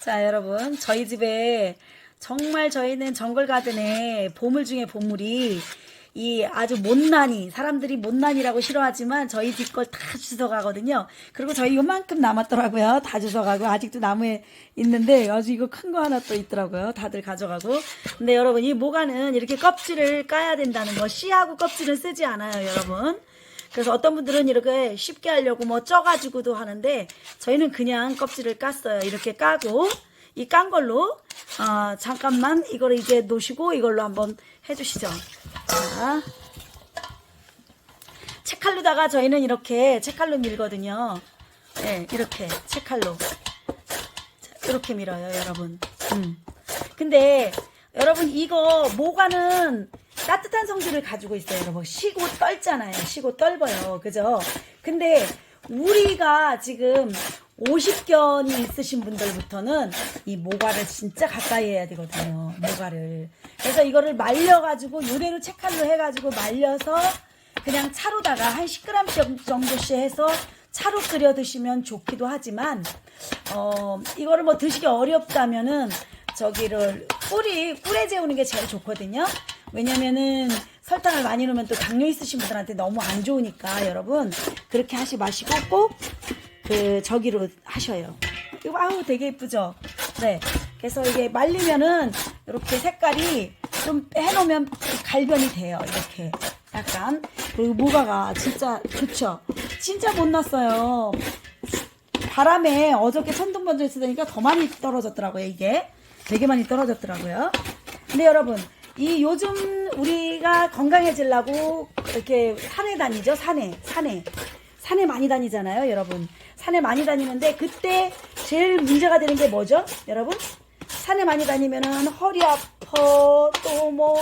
자, 여러분, 저희 집에 정말 저희는 정글 가든의 보물 중에 보물이 이 아주 못난이 사람들이 못난이라고 싫어하지만 저희 집 걸 다 주워가거든요. 그리고 저희 요만큼 남았더라고요. 다 주워가고 아직도 나무에 있는데 아주 이거 큰 거 하나 또 있더라고요. 다들 가져가고. 근데 여러분 이 모가는 이렇게 껍질을 까야 된다는 거 씨하고 껍질은 쓰지 않아요, 여러분. 그래서 어떤 분들은 이렇게 쉽게 하려고 뭐 쪄가지고도 하는데 저희는 그냥 껍질을 깠어요. 이렇게 까고 이 깐 걸로 어, 잠깐만 이거를 이제 놓으시고 이걸로 한번 해주시죠. 자, 채칼로다가 저희는 이렇게 채칼로 밀거든요. 네, 이렇게 채칼로 자, 이렇게 밀어요, 여러분. 음. 근데 여러분 이거 모가는 따뜻한 성질을 가지고 있어요, 여러분. 쉬고 떨잖아요. 쉬고 떨어요. 그죠? 근데 우리가 지금 50견이 있으신 분들부터는 이 모가를 진짜 가까이 해야 되거든요. 모가를. 그래서 이거를 말려가지고 요대로 채칼로 해가지고 말려서 그냥 차로다가 한 10g 정도씩 해서 차로 끓여 드시면 좋기도 하지만 어 이거를 뭐 드시기 어렵다면은 저기를 꿀이 꿀에 재우는 게 제일 좋거든요. 왜냐면은 설탕을 많이 넣으면 또 당뇨 있으신 분들한테 너무 안 좋으니까 여러분 그렇게 하시 마시고 꼭 그 저기로 하셔요. 이거 아우 되게 예쁘죠? 네. 그래서 이게 말리면은 이렇게 색깔이 좀 해놓으면 갈변이 돼요. 이렇게 약간 그리고 모가가 진짜 좋죠. 진짜 못 났어요. 바람에 어저께 천둥 번져 있으니까 더 많이 떨어졌더라고요. 이게 되게 많이 떨어졌더라고요. 근데 여러분 이 요즘 우리가 건강해지려고 이렇게 산에 다니죠. 산에 산에 산에 많이 다니잖아요, 여러분. 산에 많이 다니는데 그때 제일 문제가 되는 게 뭐죠, 여러분? 산에 많이 다니면은 허리 아파, 또 뭐,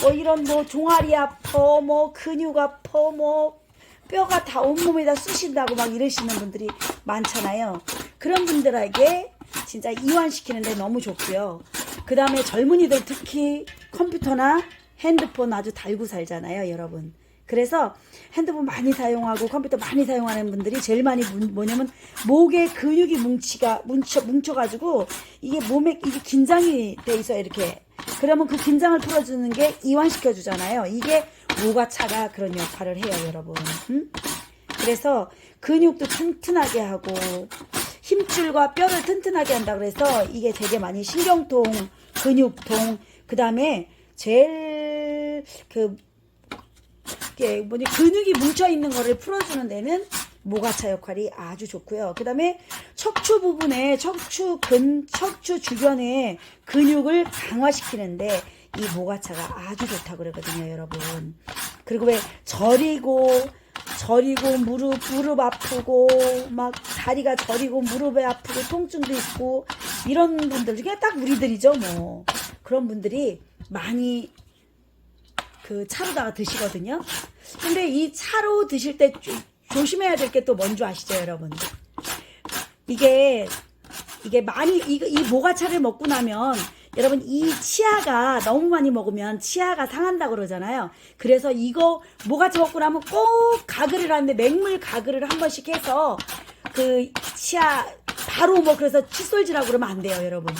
뭐 이런 뭐 종아리 아파, 뭐 근육 아파, 뭐 뼈가 다 온몸에 다 쑤신다고 막 이러시는 분들이 많잖아요. 그런 분들에게 진짜 이완시키는데 너무 좋고요. 그 다음에 젊은이들 특히 컴퓨터나 핸드폰 아주 달고 살잖아요, 여러분. 그래서 핸드폰 많이 사용하고 컴퓨터 많이 사용하는 분들이 제일 많이 문- 뭐냐면 목에 근육이 뭉치가 뭉쳐 뭉쳐가지고 이게 몸에 이게 긴장이 돼 있어요 이렇게 그러면 그 긴장을 풀어주는 게 이완시켜 주잖아요 이게 모가차가 그런 역할을 해요 여러분 음? 그래서 근육도 튼튼하게 하고 힘줄과 뼈를 튼튼하게 한다 그래서 이게 되게 많이 신경통 근육통 그 다음에 제일 그 뭐냐 근육이 뭉쳐 있는 거를 풀어주는 데는 모가차 역할이 아주 좋고요. 그 다음에 척추 부분에 척추 근 척추 주변에 근육을 강화시키는데 이 모가차가 아주 좋다 그러거든요, 여러분. 그리고 왜 저리고 저리고 무릎 무릎 아프고 막 다리가 저리고 무릎에 아프고 통증도 있고 이런 분들 중에 딱 우리들이죠, 뭐 그런 분들이 많이 그 차로다가 드시거든요. 근데 이 차로 드실 때 조, 조심해야 될 게 또 뭔지 아시죠, 여러분? 이게 이게 많이 이, 이 모가차를 먹고 나면 여러분 이 치아가 너무 많이 먹으면 치아가 상한다 그러잖아요. 그래서 이거 모가차 먹고 나면 꼭 가글을 하는데 맹물 가글을 한 번씩 해서 그 치아 바로 뭐 그래서 칫솔질하고 그러면 안 돼요, 여러분.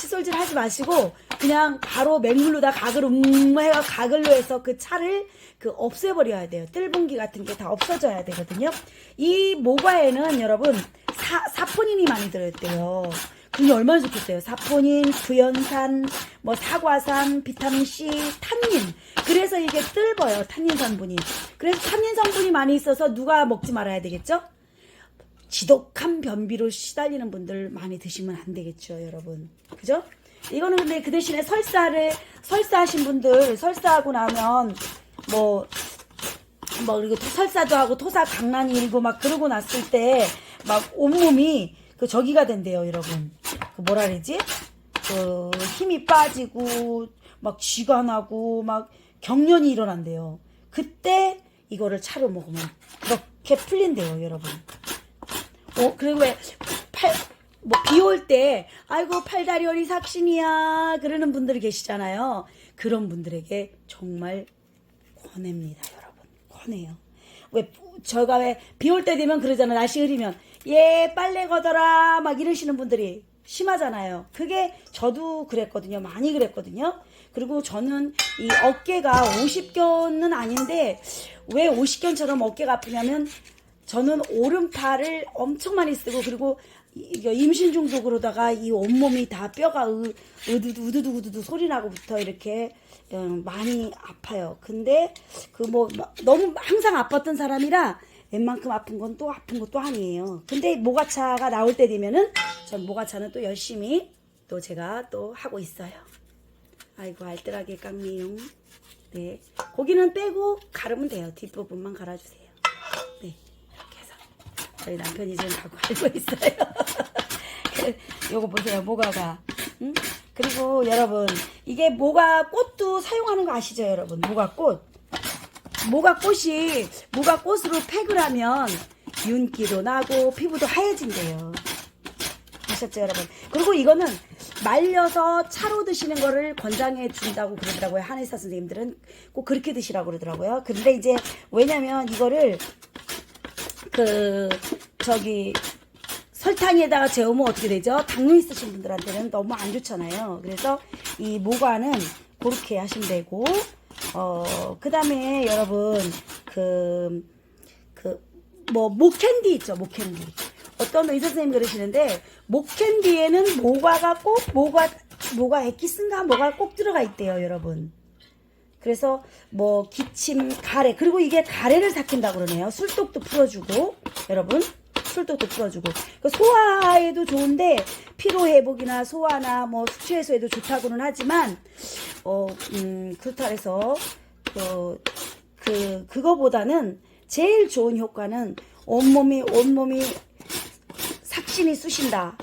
칫솔질 하지 마시고 그냥 바로 맹물로다 가글 음 해가 가글로 해서 그 차를 그 없애버려야 돼요. 뜰분기 같은 게 다 없어져야 되거든요. 이 모과에는 여러분 사, 사포닌이 많이 들어있대요. 그게 얼마나 좋겠어요. 사포닌, 구연산, 뭐 사과산, 비타민 C, 탄닌. 그래서 이게 뜰버요. 탄닌 성분이. 그래서 탄닌 성분이 많이 있어서 누가 먹지 말아야 되겠죠? 지독한 변비로 시달리는 분들 많이 드시면 안 되겠죠, 여러분. 그죠? 이거는 근데 그 대신에 설사를, 설사하신 분들, 설사하고 나면, 뭐, 뭐, 그리고 토- 설사도 하고 토사 강난이 일고 막 그러고 났을 때, 막 온몸이 그 저기가 된대요, 여러분. 그 뭐라 그러지? 그 힘이 빠지고, 막 쥐가 나고, 막 경련이 일어난대요. 그때 이거를 차로 먹으면 그렇게 풀린대요, 여러분. 어, 그리고 왜, 팔, 뭐, 비 올 때, 아이고, 팔다리 허리 삭신이야. 그러는 분들이 계시잖아요. 그런 분들에게 정말 권합니다, 여러분. 권해요. 왜, 제가 왜, 비 올 때 되면 그러잖아. 날씨 흐리면. 예, 빨래 걷어라. 막 이러시는 분들이 심하잖아요. 그게 저도 그랬거든요. 많이 그랬거든요. 그리고 저는 이 어깨가 50견은 아닌데 왜 50견처럼 어깨가 아프냐면 저는 오른팔을 엄청 많이 쓰고 그리고 이- 임신 중도 그러다가 이 온몸이 다 뼈가 으, 으두두 우두두 우두두 소리 나고부터 이렇게 어, 많이 아파요. 근데 그 뭐 너무 항상 아팠던 사람이라 웬만큼 아픈 건 또 아픈 것도 아니에요. 근데 모가차가 나올 때 되면은 전 모가차는 또 열심히 또 제가 또 하고 있어요. 아이고 알뜰하게 깡미용. 네 고기는 빼고 가르면 돼요. 뒷부분만 갈아주세요. 저희 남편이 지금 다 갈고 있어요. 요거 보세요 모가가. 응? 그리고 여러분 이게 모가 꽃도 사용하는 거 아시죠 여러분 모가 꽃. 모가 꽃이 모가 꽃으로 팩을 하면 윤기도 나고 피부도 하얘진대요. 아셨죠 여러분? 그리고 이거는 말려서 차로 드시는 거를 권장해 준다고 그러더라고요. 한의사 선생님들은 꼭 그렇게 드시라고 그러더라고요. 근데 이제 왜냐면 이거를 그 저기 설탕에다가 재우면 어떻게 되죠? 당뇨 있으신 분들한테는 너무 안 좋잖아요. 그래서 이 모과는 그렇게 하시면 되고 어 그다음에 여러분 그 그 뭐 목캔디 있죠 목캔디 어떤 의사 선생님 그러시는데 목캔디에는 모과가 꼭 모과 모과 액기스인가 뭐가 꼭 들어가 있대요 여러분 그래서 뭐 기침 가래 그리고 이게 가래를 삭힌다 그러네요. 술독도 풀어주고 여러분. 술독도 풀어주고. 그 소화에도 좋은데 피로 회복이나 소화나 뭐 숙취 해소에도 좋다고는 하지만 어 음 그렇다 해서 그, 그 그거보다는 제일 좋은 효과는 온몸이 온몸이 삭신이 쑤신다.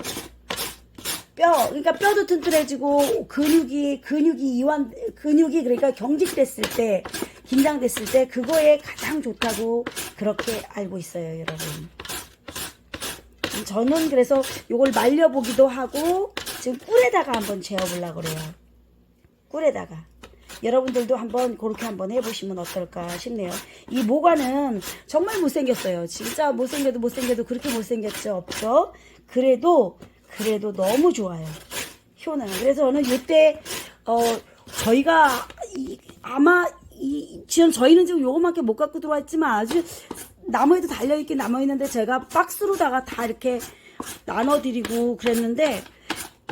뼈, 그러니까 뼈도 튼튼해지고 근육이 근육이 이완 근육이 그러니까 경직됐을 때 긴장됐을 때 그거에 가장 좋다고 그렇게 알고 있어요, 여러분. 저는 그래서 요걸 말려보기도 하고 지금 꿀에다가 한번 재워보려고 그래요. 꿀에다가. 여러분들도 한번 그렇게 한번 해보시면 어떨까 싶네요. 이 모과는 정말 못생겼어요. 진짜 못생겨도 못생겨도 그렇게 못생겼죠. 없죠? 그래도, 그래도 너무 좋아요. 효는. 그래서 저는 이때, 어, 저희가, 이, 아마, 이, 지금 저희는 지금 요거밖에 못 갖고 들어왔지만 아주 나무에도 달려 있게 남아 있는데 제가 박스로다가 다 이렇게 나눠드리고 그랬는데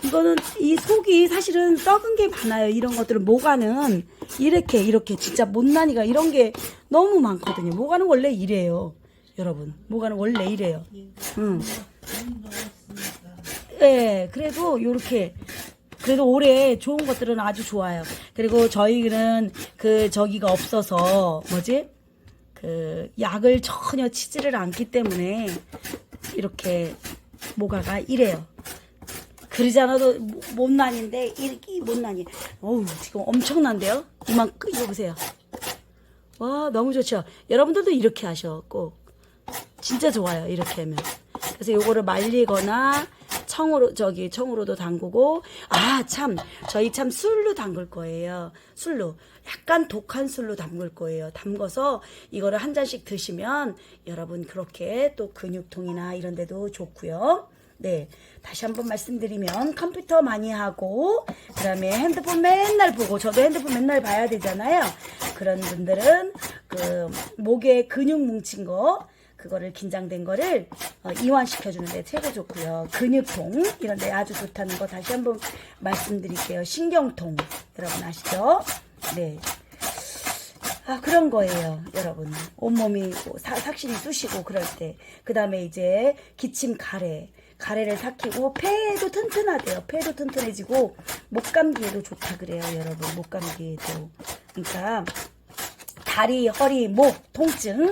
이거는 이 속이 사실은 썩은 게 많아요. 이런 것들은 모가는 이렇게 이렇게 진짜 못난이가 이런 게 너무 많거든요. 모가는 원래 이래요. 여러분, 모가는 원래 이래요. 응. 예, 그래도 요렇게 그래도 올해 좋은 것들은 아주 좋아요. 그리고 저희는 그 저기가 없어서 뭐지? 그 약을 전혀 치지를 않기 때문에 이렇게 모가가 이래요. 그러지 않아도 모- 못난인데 이 못난이. 어우 지금 엄청난데요? 이만 이거 보세요. 와 너무 좋죠. 여러분들도 이렇게 하셔 꼭 진짜 좋아요 이렇게 하면. 그래서 요거를 말리거나 청으로 저기 청으로도 담그고 아 참 저희 참 술로 담글 거예요. 술로 약간 독한 술로 담글 거예요. 담궈서 이거를 한 잔씩 드시면 여러분 그렇게 또 근육통이나 이런 데도 좋고요. 네. 다시 한번 말씀드리면 컴퓨터 많이 하고 그다음에 핸드폰 맨날 보고 저도 핸드폰 맨날 봐야 되잖아요. 그런 분들은 그 목에 근육 뭉친 거 그거를 긴장된 거를 어, 이완시켜 주는데 최고 좋고요. 근육통 이런 데 아주 좋다는 거 다시 한번 말씀드릴게요. 신경통 여러분 아시죠? 네. 아, 그런 거예요, 여러분. 온몸이 뭐 사- 삭신이 쑤시고 그럴 때. 그 다음에 이제 기침 가래. 가래를 삭히고 폐도 튼튼하대요. 폐도 튼튼해지고 목감기에도 좋다 그래요, 여러분. 목감기에도. 그러니까 다리, 허리, 목 통증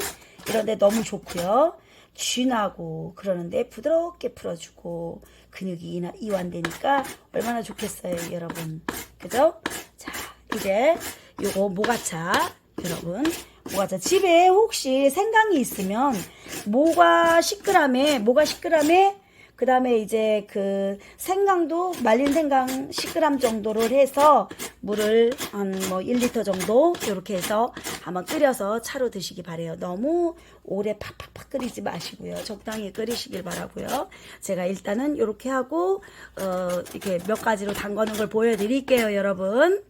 이런데 너무 좋고요. 쥐나고 그러는데 부드럽게 풀어주고 근육이 이완되니까 얼마나 좋겠어요, 여러분. 그죠? 자, 이제 요거 모가차 여러분 모가차 집에 혹시 생강이 있으면 모가 10g에 모가 10g에 그 다음에 이제 그 생강도 말린 생강 10g 정도를 해서 물을 한 뭐 1리터 정도 이렇게 해서 한번 끓여서 차로 드시기 바래요. 너무 오래 팍팍팍 끓이지 마시고요. 적당히 끓이시길 바라고요. 제가 일단은 이렇게 하고 어 이렇게 몇 가지로 담가는 걸 보여드릴게요, 여러분.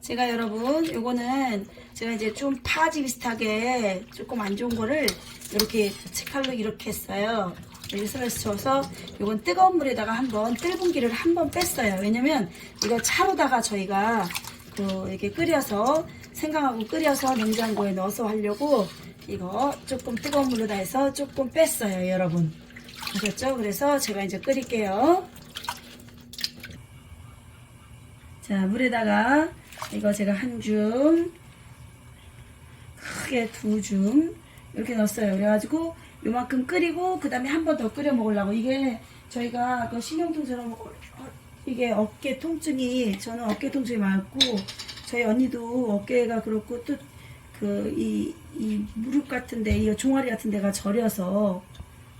제가 여러분 요거는 제가 이제 좀 파지 비슷하게 조금 안 좋은 거를 이렇게 채칼로 이렇게 했어요. 이렇게 썰어서 요건 뜨거운 물에다가 한번 뜰분 기를 한번 뺐어요. 왜냐면 이거 차로다가 저희가 그 이렇게 끓여서 생강하고 끓여서 냉장고에 넣어서 하려고 이거 조금 뜨거운 물로다 해서 조금 뺐어요, 여러분. 아셨죠? 그래서 제가 이제 끓일게요. 자, 물에다가 이거 제가 한 줌, 크게 두 줌, 이렇게 넣었어요. 그래가지고 요만큼 끓이고, 그 다음에 한 번 더 끓여 먹으려고. 이게 저희가 그 신경통처럼 어, 이게 어깨 통증이, 저는 어깨 통증이 많고, 저희 언니도 어깨가 그렇고, 또 그, 이, 이 무릎 같은데, 이 종아리 같은 데가 저려서,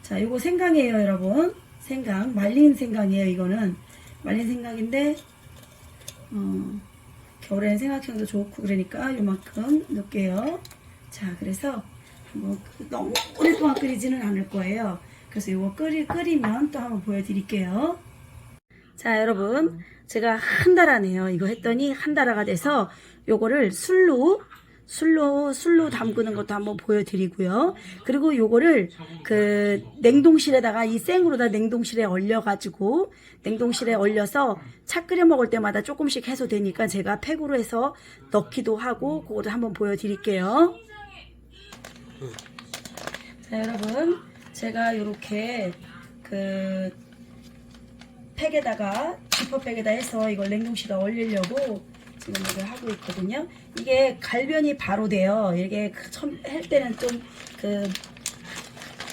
자, 요거 생강이에요, 여러분. 생강. 말린 생강이에요, 이거는. 말린 생강인데, 어, 겨울에는 생각형도 좋고 그러니까 요만큼 넣을게요. 자, 그래서 그- 너무 오랫동안 끓이지는 않을 거예요. 그래서 요거 끓이, 끓이면 또 한번 보여드릴게요. 자, 여러분. 제가 한달 안에요. 이거 했더니 한 달아가 돼서 요거를 술로 술로 술로 담그는 것도 한번 보여드리고요. 그리고 요거를 그 냉동실에다가 이 생으로다 냉동실에 얼려가지고 냉동실에 얼려서 차 끓여 먹을 때마다 조금씩 해서 되니까 제가 팩으로 해서 넣기도 하고 그거도 한번 보여드릴게요. 자 여러분 제가 요렇게 그 팩에다가 지퍼백에다 해서 이걸 냉동실에 얼리려고 지금 이걸 하고 있거든요. 이게 갈변이 바로 돼요. 이게 그 처음 할 때는 좀 그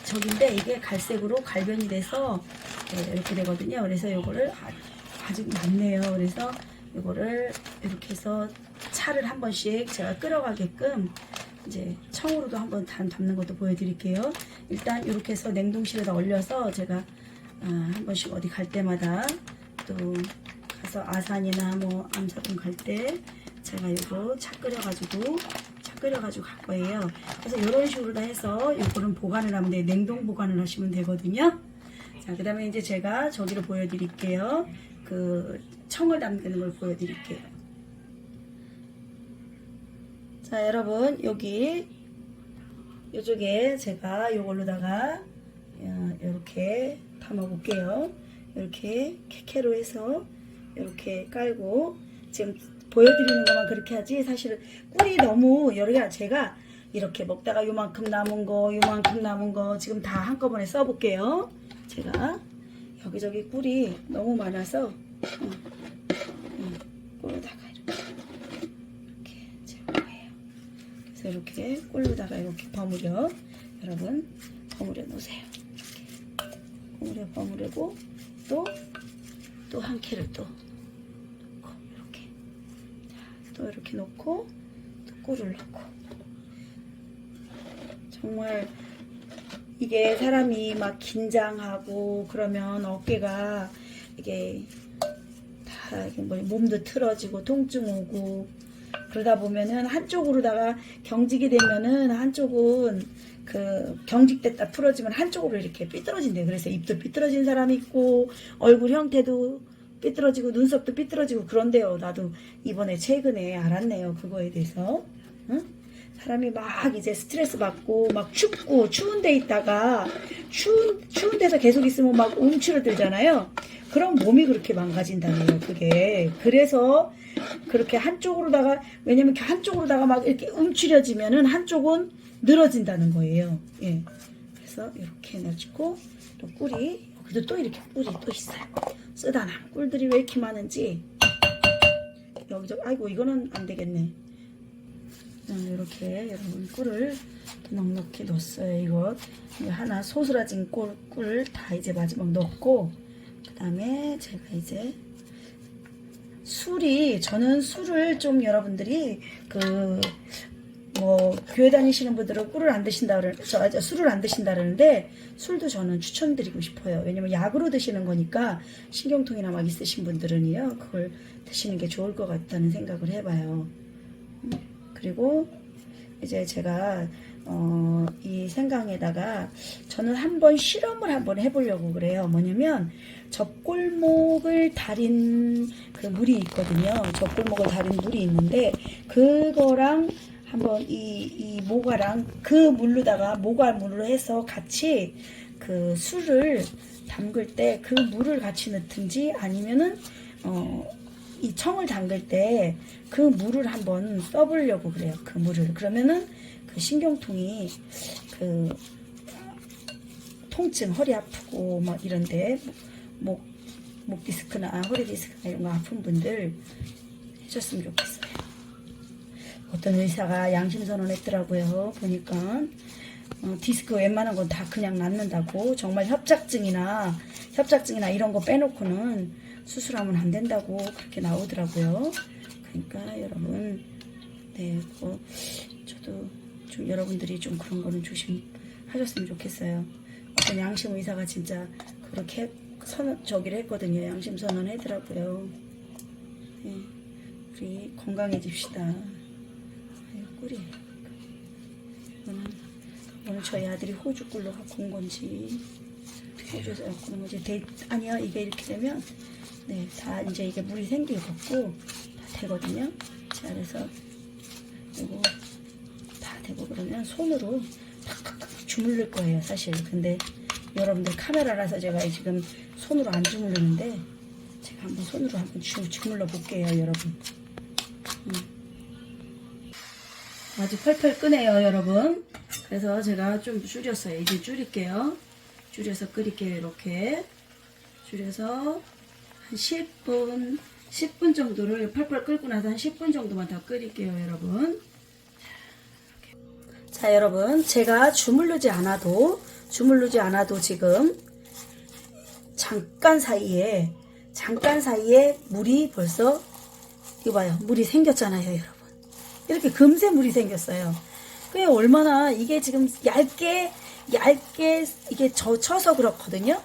저긴데 이게 갈색으로 갈변이 돼서 네, 이렇게 되거든요. 그래서 이거를 아- 아직 많네요. 그래서 이거를 이렇게 해서 차를 한 번씩 제가 끓여가게끔 이제 청으로도 한번 담, 담는 것도 보여드릴게요. 일단 이렇게 해서 냉동실에다 얼려서 제가 아, 한 번씩 어디 갈 때마다 또 가서 아산이나 뭐 암사동 갈 때 제가 이거 차 끓여가지고 차 끓여가지고 갈 거예요. 그래서 이런 식으로 다 해서 이거는 보관을 하면 돼. 냉동 보관을 하시면 되거든요. 자, 그 다음에 이제 제가 저기를 보여드릴게요. 그 청을 담그는 걸 보여드릴게요. 자, 여러분 여기 이쪽에 제가 이걸로다가 이렇게 담아 볼게요. 이렇게 캐캐로 해서 이렇게 깔고 지금 보여드리는 것만 그렇게 하지 사실은 꿀이 너무 여러 개 제가 이렇게 먹다가 요만큼 남은 거 요만큼 남은 거 지금 다 한꺼번에 써볼게요. 제가 여기저기 꿀이 너무 많아서 어, 어, 꿀로다가 이렇게 이렇게 채울 거예요. 그래서 이렇게 꿀로다가 이렇게 버무려. 여러분 버무려 놓으세요. 이렇게. 버무려 버무리고 또 또한 캔을 또 넣고 이렇게. 자, 또 이렇게 넣고 또 꿀을 넣고. 정말 이게 사람이 막 긴장하고 그러면 어깨가 이게 다 이게 뭐 몸도 틀어지고 통증 오고 그러다 보면은 한쪽으로다가 경직이 되면은 한쪽은 그 경직됐다 풀어지면 한쪽으로 이렇게 삐뚤어진대요. 그래서 입도 삐뚤어진 사람이 있고 얼굴 형태도 삐뚤어지고 눈썹도 삐뚤어지고 그런데요. 나도 이번에 최근에 알았네요. 그거에 대해서. 응? 사람이 막 이제 스트레스 받고 막 춥고 추운 데 있다가 추운 추운 데서 계속 있으면 막 움츠러들잖아요. 그럼 몸이 그렇게 망가진다네요. 그게 그래서 그렇게 한쪽으로다가 왜냐면 한쪽으로다가 막 이렇게 움츠려지면은 한쪽은 늘어진다는 거예요. 예. 그래서 이렇게 해가지고 또 꿀이 여기도 또 이렇게 꿀이 또 있어요. 쓰다나 꿀들이 왜 이렇게 많은지 여기저 아이고 이거는 안 되겠네. 이렇게 여러분 꿀을 넉넉히 넣었어요. 이거 하나 소스라진 꿀, 꿀 다 이제 마지막 넣었고 그 다음에 제가 이제 술이 저는 술을 좀 여러분들이 그 뭐 교회 다니시는 분들은 꿀을 안 드신다 그러 저, 저 술을 안 드신다 그러는데 술도 저는 추천드리고 싶어요. 왜냐면 약으로 드시는 거니까 신경통이나 막 있으신 분들은요 그걸 드시는 게 좋을 것 같다는 생각을 해봐요. 음, 그리고 이제 제가 어, 이 생강에다가 저는 한번 실험을 한번 해보려고 그래요. 뭐냐면 젖골목을 달인 그 물이 있거든요. 젖골목을 달인 물이 있는데 그거랑 한번 이, 이 모가랑 그 물로다가 모가물로 해서 같이 그 술을 담글 때 그 물을 같이 넣든지 아니면은 어, 이 청을 담글 때 그 물을 한번 써보려고 그래요. 그 물을 그러면은 그 신경통이 그 통증 허리 아프고 막 이런데 목, 목 디스크나 허리 디스크나 이런 거 아픈 분들 해줬으면 좋겠어요. 어떤 의사가 양심 선언했더라고요. 보니까 어, 디스크 웬만한 건 다 그냥 낫는다고 정말 협착증이나 협착증이나 이런 거 빼놓고는 수술하면 안 된다고 그렇게 나오더라고요. 그러니까 여러분 네, 뭐 저도 좀 여러분들이 좀 그런 거는 조심하셨으면 좋겠어요. 어떤 양심 의사가 진짜 그렇게 선 저기를 했거든요. 양심 선언 했더라고요. 네, 우리 건강해집시다. 아유, 꿀이. 이거는 오늘 저희 아들이 호주 꿀로 갖고 온 건지 호주에서 갖고 온 건지 데 아니요 이게 이렇게 되면 네 다 이제 이게 물이 생기고 다 되거든요. 자 그래서 이거 다 되고 그러면 손으로 팍팍팍 주물릴 거예요 사실. 근데 여러분들 카메라라서 제가 지금 손으로 안 주물르는데 제가 한번 손으로 한번 주, 주물러 볼게요 여러분. 아주 펄펄 끄네요, 여러분. 그래서 제가 좀 줄였어요. 이제 줄일게요. 줄여서 끓일게요, 이렇게. 줄여서 한 10분, 10분 정도를 펄펄 끓고 나서 한 10분 정도만 더 끓일게요, 여러분. 자, 여러분. 제가 주물르지 않아도, 주물르지 않아도 지금 잠깐 사이에, 잠깐 사이에 물이 벌써, 이거 봐요. 물이 생겼잖아요, 여러분. 이렇게 금세 물이 생겼어요. 그게 얼마나 이게 지금 얇게 얇게 이게 젖혀서 그렇거든요.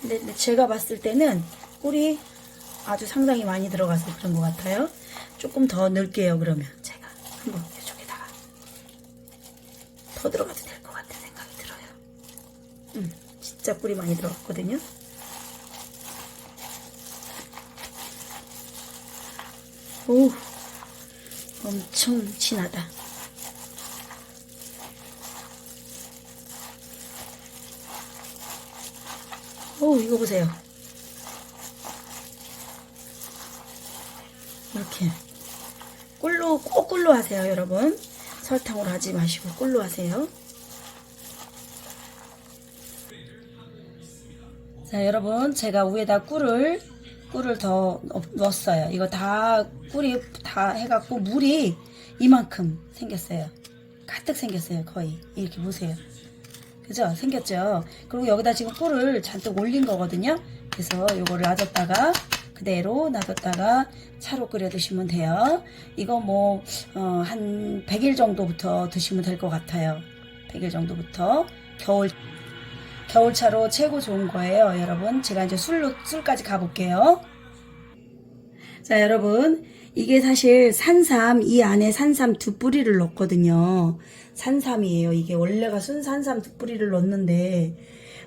근데 제가 봤을 때는 꿀이 아주 상당히 많이 들어가서 그런 것 같아요. 조금 더 넣을게요. 그러면 제가 한번 이쪽에다가 더 들어가도 될 것 같은 생각이 들어요. 음, 진짜 꿀이 많이 들어갔거든요. 오. 엄청 진하다. 오, 이거 보세요. 이렇게. 꿀로, 꼭 꿀로 하세요, 여러분. 설탕으로 하지 마시고 꿀로 하세요. 자, 여러분, 제가 위에다 꿀을, 꿀을 더 넣- 넣었어요. 이거 다, 꿀이 다 해갖고 물이 이만큼 생겼어요. 가득 생겼어요, 거의. 이렇게 보세요. 그죠? 생겼죠? 그리고 여기다 지금 꿀을 잔뜩 올린 거거든요. 그래서 요거를 놔뒀다가 그대로 놔뒀다가 차로 끓여 드시면 돼요. 이거 뭐, 어, 한 100일 정도부터 드시면 될 것 같아요. 100일 정도부터. 겨울, 겨울차로 최고 좋은 거예요, 여러분. 제가 이제 술로, 술까지 가볼게요. 자, 여러분. 이게 사실 산삼, 이 안에 산삼 두 뿌리를 넣거든요. 산삼이에요. 이게 원래가 순산삼 두 뿌리를 넣는데,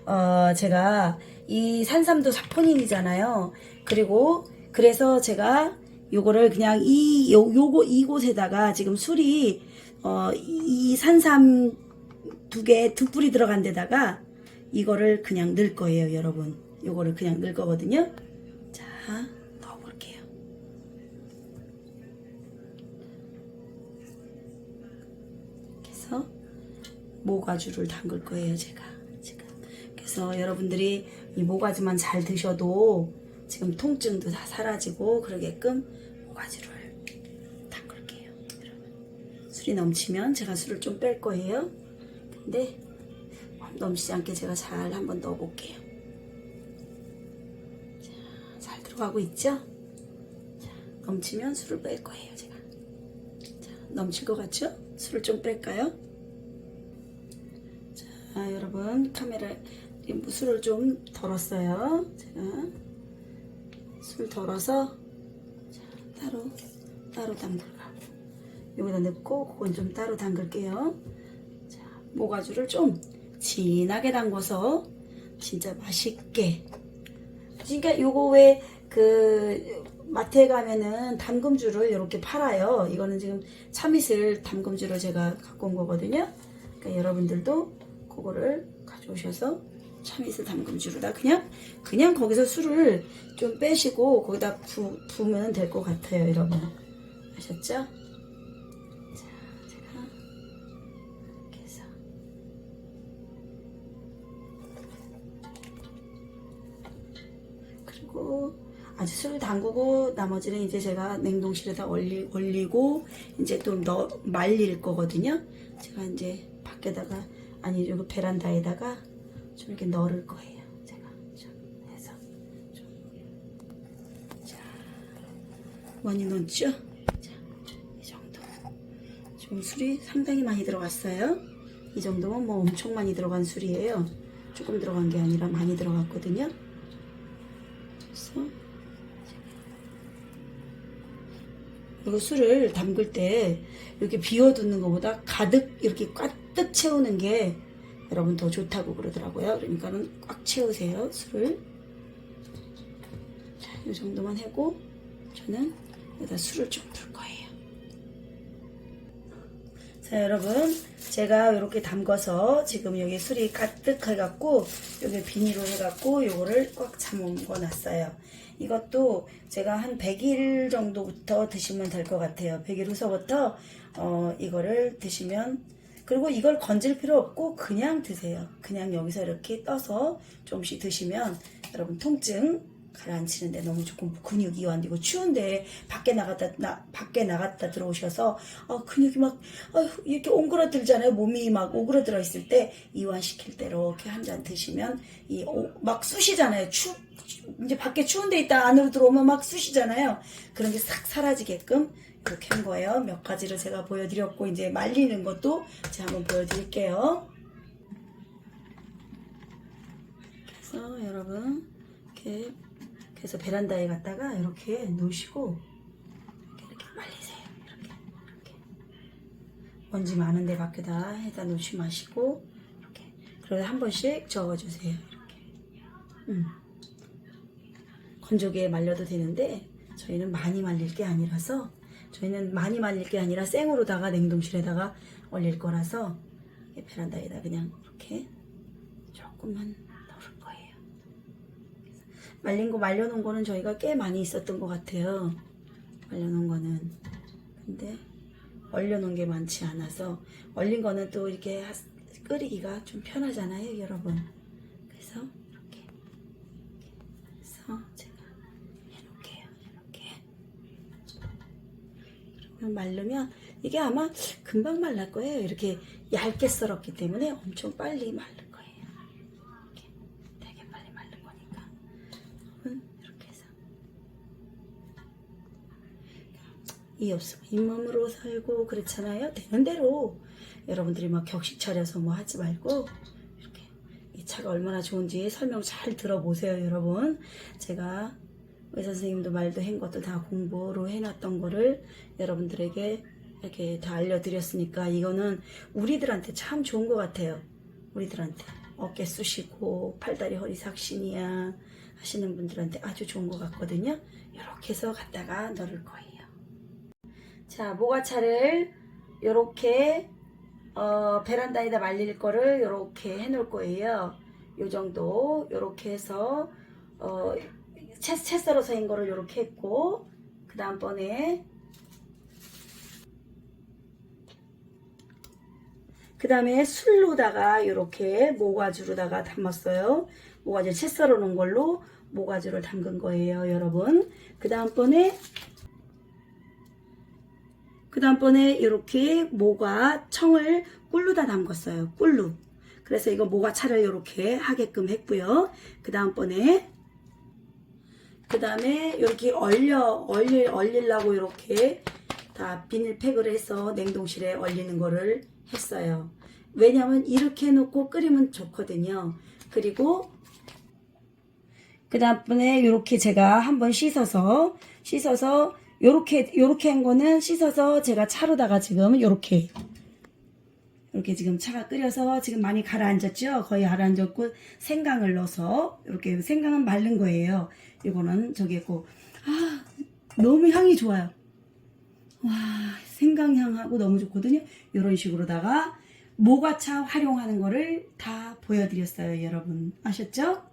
어, 제가 이 산삼도 사포닌이잖아요. 그리고, 그래서 제가 요거를 그냥 이, 요, 요거, 이곳에다가 지금 술이, 어, 이 산삼 두 개, 두 뿌리 들어간 데다가 이거를 그냥 넣을 거예요, 여러분. 요거를 그냥 넣을 거거든요. 자, 넣어볼게요. 그래서 모가주를 담글 거예요, 제가. 지금. 그래서 여러분들이 이 모가지만 잘 드셔도 지금 통증도 다 사라지고 그러게끔 모가지를 담글게요, 여러분. 술이 넘치면 제가 술을 좀 뺄 거예요. 근데 넘치지 않게 제가 잘 한번 넣어볼게요. 자, 잘 들어가고 있죠? 자, 넘치면 술을 뺄 거예요, 제가. 자, 넘칠 것 같죠? 술을 좀 뺄까요? 자, 여러분 카메라 술을 좀 덜었어요. 제가 술 덜어서 자, 따로 따로 담글까. 여기다 넣고 그건 좀 따로 담글게요. 자, 모가지를 좀 진하게 담궈서 진짜 맛있게. 그러니까 요거 왜 그 마트에 가면은 담금주를 이렇게 팔아요. 이거는 지금 참이슬 담금주를 제가 갖고 온 거거든요. 그러니까 여러분들도 그거를 가져오셔서 참이슬 담금주로다 그냥 그냥 거기서 술을 좀 빼시고 거기다 부, 부으면 될 것 같아요, 여러분. 아셨죠? 자, 제가 이렇게 해서 그리고 아주 술을 담그고 나머지는 이제 제가 냉동실에다 얼리, 올리고 이제 또 넣, 말릴 거거든요. 제가 이제 밖에다가 아니 여기 베란다에다가 좀 이렇게 넣을 거예요. 제가 좀 해서 좀. 자 많이 넣었죠? 자, 이 정도. 지금 술이 상당히 많이 들어갔어요. 이 정도면 뭐 엄청 많이 들어간 술이에요. 조금 들어간 게 아니라 많이 들어갔거든요. 그래서 이거 술을 담글 때 이렇게 비워두는 것보다 가득 이렇게 가득 채우는 게 여러분 더 좋다고 그러더라고요. 그러니까는 꽉 채우세요 술을. 자, 이 정도만 하고 저는 여기다 술을 좀 풀 거예요. 자 여러분 제가 이렇게 담궈서 지금 여기 술이 가득 해갖고 여기 비닐로 해갖고 요거를 꽉 잠궈 놨어요 이것도 제가 한 100일 정도부터 드시면 될 것 같아요 100일 후서부터 어 이거를 드시면 그리고 이걸 건질 필요 없고 그냥 드세요. 그냥 여기서 이렇게 떠서 조금씩 드시면 여러분 통증 가라앉히는데 너무 조금 근육 이완되고 추운데 밖에 나갔다 나, 밖에 나갔다 들어오셔서 어, 근육이 막 어, 이렇게 옹그러들잖아요. 몸이 막 오그러들어 있을 때 이완시킬 때 이렇게 한 잔 드시면 이 막 쑤시잖아요. 추 이제 밖에 추운데 있다 안으로 들어오면 막 쑤시잖아요. 그런 게 싹 사라지게끔 이렇게 한 거예요 몇 가지를 제가 보여드렸고 이제 말리는 것도 제가 한번 보여드릴게요 그래서 여러분 이렇게 그래서 베란다에 갔다가 이렇게 놓으시고 이렇게, 이렇게 말리세요. 이렇게 이렇게 먼지 많은데 밖에다 해다 놓지 마시고 이렇게 그러다 한 번씩 저어주세요. 이렇게 음. 건조기에 말려도 되는데 저희는 많이 말릴 게 아니라서 저희는 많이 말릴 게 아니라 생으로다가 냉동실에다가 얼릴 거라서 이 베란다에다 그냥 이렇게 조금만 넣을 거예요. 말린 거 말려놓은 거는 저희가 꽤 많이 있었던 것 같아요. 말려놓은 거는. 근데 얼려놓은 게 많지 않아서 얼린 거는 또 이렇게 하- 끓이기가 좀 편하잖아요, 여러분. 그래서 이렇게, 이렇게 해서 제가 해놓을게요, 이렇게. 그러면 말르면 이게 아마 금방 말랄 거예요. 이렇게 얇게 썰었기 때문에 엄청 빨리 마를 거예요. 이렇게 되게 빨리 마른 거니까. 음, 이렇게 해서 이 없으면 잇몸으로 살고 그렇잖아요. 되는 대로 여러분들이 막 격식 차려서 뭐 하지 말고 이렇게 이 차가 얼마나 좋은지 설명 잘 들어보세요, 여러분. 제가 의사 선생님도 말도 한 것도 다 공부로 해놨던 거를 여러분들에게 이렇게 다 알려드렸으니까 이거는 우리들한테 참 좋은 것 같아요. 우리들한테 어깨 쑤시고 팔다리 허리 삭신이야 하시는 분들한테 아주 좋은 것 같거든요. 이렇게 해서 갖다가 넣을 거예요. 자, 모가차를 요렇게 어, 베란다에다 말릴 거를 요렇게 해 놓을 거예요. 요 정도 요렇게 해서 어, 채, 채 썰어서 한 거를 요렇게 했고 그 다음번에 그 다음에 술로다가 요렇게 모가지로다가 담았어요. 모가지 채 썰어 놓은 걸로 모가지를 담근 거예요, 여러분. 그 다음번에 그 다음번에 이렇게 모가 청을 꿀로 다 담궜어요. 꿀로. 그래서 이거 모가 차를 이렇게 하게끔 했고요. 그 다음번에 그 다음에 이렇게 얼려 얼릴 얼리려고 이렇게 다 비닐팩을 해서 냉동실에 얼리는 거를 했어요. 왜냐면 이렇게 해놓고 끓이면 좋거든요. 그리고 그 다음에 이렇게 제가 한번 씻어서 씻어서 요렇게 요렇게 한 거는 씻어서 제가 차로다가 지금 요렇게 이렇게 지금 차가 끓여서 지금 많이 가라앉았죠? 거의 가라앉았고 생강을 넣어서 이렇게 생강은 마른 거예요. 이거는 저기 있고 아 너무 향이 좋아요. 와 생강향하고 너무 좋거든요. 이런 식으로다가 모과차 활용하는 거를 다 보여드렸어요, 여러분 아셨죠?